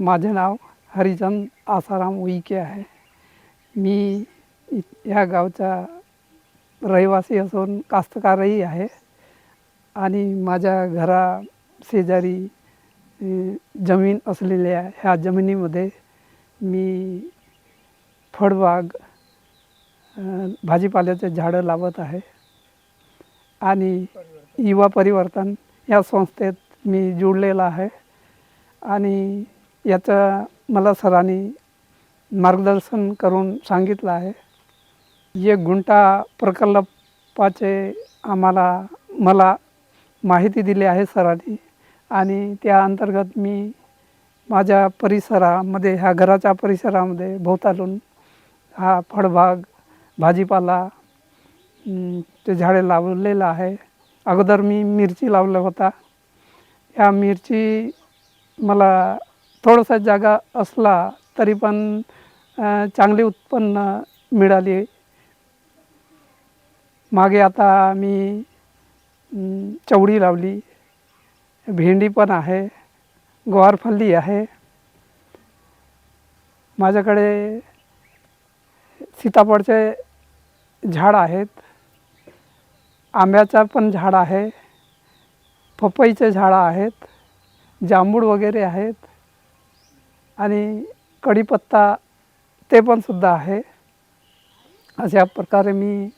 माझे नाव हरिचंद आसाराम उईके आहे. मी ह्या गावचा रहिवासी असून कास्तकारही आहे. आणि माझ्या घरा शेजारी जमीन असलेल्या ह्या जमिनीमध्ये मी फळबाग भाजीपाल्याचे झाडं लावत आहे. आणि युवा परिवर्तन या संस्थेत मी जुळलेला आहे. आणि याचं मला सरांनी मार्गदर्शन करून सांगितलं आहे. एक गुंटा प्रकल्पाचे आम्हाला मला माहिती दिली आहे सरांनी आणि त्या अंतर्गत मी माझ्या परिसरामध्ये ह्या घराच्या परिसरामध्ये भोवतालून हा फळबाग भाजीपाला ते झाडे लावलेलं आहे. अगोदर मी मिरची लावला होता. ह्या मिरची मला थोडासा जागा असला तरी पण चांगले उत्पन्न मिळाले. मागे आता मी चवळी लावली. भेंडी पण आहे. गवारफल्ली आहे. माझ्याकडे सीताफळचे झाड आहेत. आंब्याचा पण झाड आहे. पपईचे झाडं आहेत. जांभूळ वगैरे आहेत. आणि कढीपत्ता ते पण सुद्धा आहे. अशा प्रकारे मी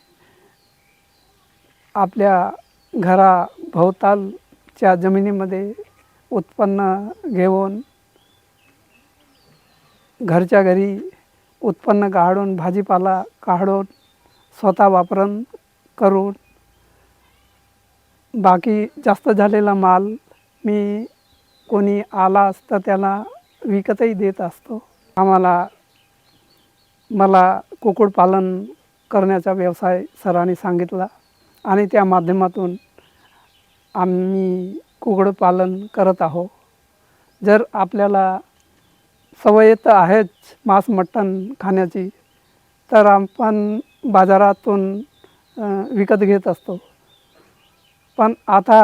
आपल्या घराभोवतालच्या जमिनीमध्ये उत्पन्न घेऊन घरच्या घरी उत्पन्न काढून भाजीपाला काढून स्वतः वापरण करून बाकी जास्त झालेला माल मी कोणी आला असतं त्याला विकतही देत असतो. आम्हाला मला कुक्कुटपालन करण्याचा व्यवसाय सरांनी सांगितला आणि त्या माध्यमातून आम्ही कुक्कुटपालन करत आहो जर आपल्याला सवय तर आहेच मांस मटण खाण्याची तर आपण बाजारातून विकत घेत असतो. पण आता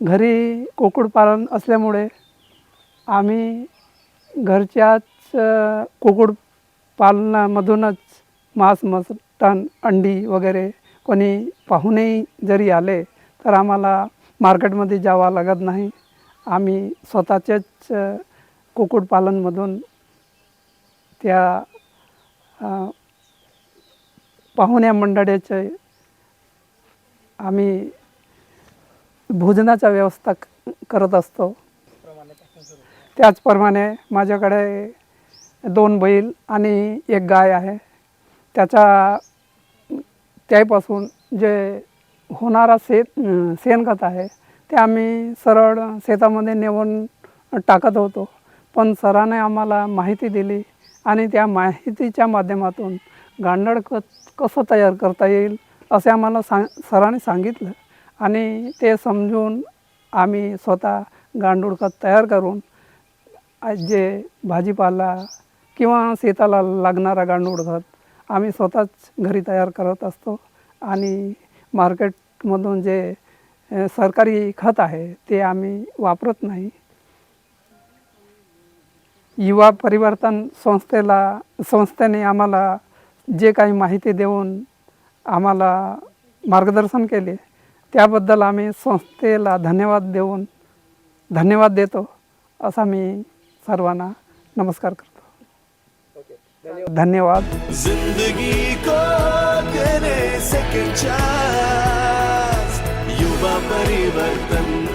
घरी कुक्कुटपालन असल्यामुळे आम्ही घरच्याच अ, कुक्कुटपालनामधूनच मांस मटण अंडी वगैरे कोणी पाहुणेही जरी आले तर आम्हाला मार्केटमध्ये जावं लागत नाही. आम्ही स्वतःचेच कुक्कुटपालनमधून त्या पाहुण्या मंडळीचे आम्ही भोजनाचा व्यवस्था करत असतो. त्याचप्रमाणे माझ्याकडे दोन बैल आणि एक गाय आहे. त्याचा त्यापासून जे होणारा शेत शेणखत आहे ते आम्ही सरळ शेतामध्ये नेऊन टाकत होतो. पण सराने आम्हाला माहिती दिली आणि त्या माहितीच्या माध्यमातून गांडळ खत कसं तयार करता येईल असे आम्हाला सांग सरांनी सांगितलं. आणि ते समजून आम्ही स्वतः गांडूळ खत तयार करून आज जे भाजीपाला किंवा शेताला लागणारा गांडूळ खत आम्ही स्वतःच घरी तयार करत असतो. आणि मार्केटमधून जे सरकारी खत आहे ते आम्ही वापरत नाही. युवा परिवर्तन संस्थेला संस्थेने आम्हाला जे काही माहिती देऊन आम्हाला मार्गदर्शन केले त्याबद्दल आम्ही संस्थेला धन्यवाद देऊन धन्यवाद देतो असा मी सर्वांना नमस्कार करतो. धन्यवाद. जिंदगी को युवा परिवर्तन